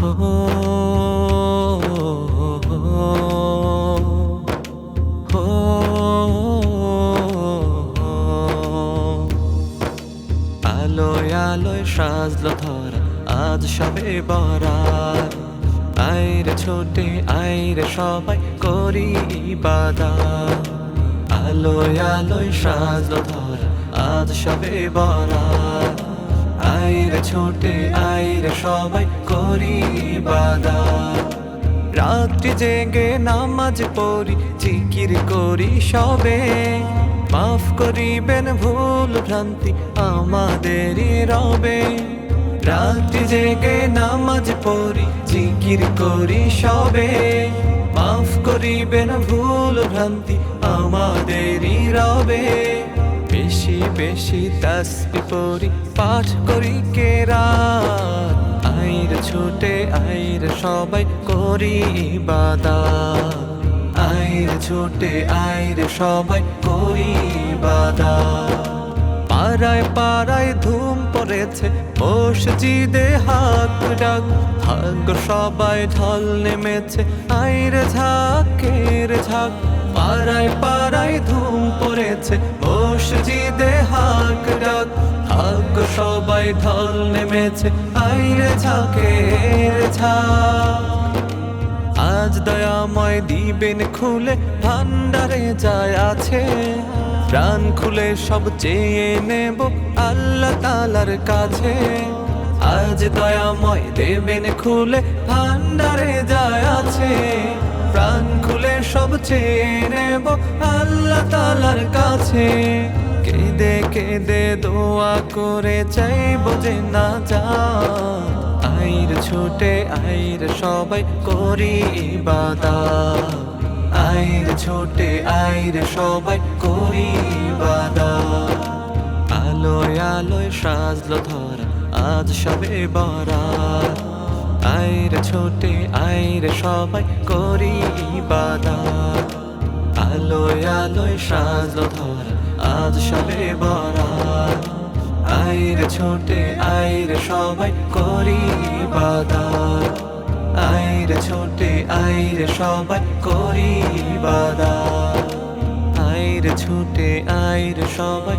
আলোয় আলোয় সাজলো ধরা, আজ সবে বরাত। আইরে ছোটে, আইরে সবাই করি বাদা আলোয় আলোয় সাজলো ধরা, আজ সবে বরাত। আইরে ছোটে, আইরে সবাই করি ইবাদত রাত্রি জেগে নামাজ পড়ি, জিকির করি সবে। মাফ করিবেন ভুল ভ্রান্তি আমাদেরই রবে। রাত্রি জেগে নামাজ পড়ি, জিকির করি সবে। মাফ করিবেন ভুল ভ্রান্তি আমাদেরই রবে। বেশি বেশি তাসবি পড়ি, পাঠ করি কেরাত। আইর ছুটে, আইর সবাই করি ইবাদত আইর ছুটে, আইর সবাই করি ইবাদত পাড়ায় পাড়ায় ধুম পড়েছে মসজিদে হাক ডাক। ভাগ্য সবাই ঢল নেমেছে, আইরে ঝাঁকের ঝাঁক। পাড়ায় পাড়ায় ধুম পড়েছে মসজিদে হাক ডাক। ভাগ্য সবাই ঢল নেমেছে আইরে ঝাঁকের ঝাঁক আজ দয়াময় দিবেন খুলে ভান্ডারে যায় আছে। প্রাণ খুলে সব চেয়ে নেব আল্লাহ তালার কাছে। আজ দয়াময় দেবেন খুলে ভান্ডারে যায় আছে। প্রাণ খুলে সব চেয়ে নেব আল্লাহ তালার কাছে। কেঁদে কেঁদে দোয়া করে চাইব যে না যা আইর ছুটে, আইর সবাই করি বাদা আইর ছুটে, আইর সবাই করি বাদা আলোয় আলোয় সাজলো ধরা, আজ সবে বরাত। আইর ছোটে, আইর সবাই করি ইবাদত। আলোয় আলোয় সাজলো ধর, আজ সবে বরাত। আইর ছোটে, আইর সবাই করি ইবাদত আইর ছোটে, আইর সবাই করি ইবাদত আইর ছোটে, আইর সবাই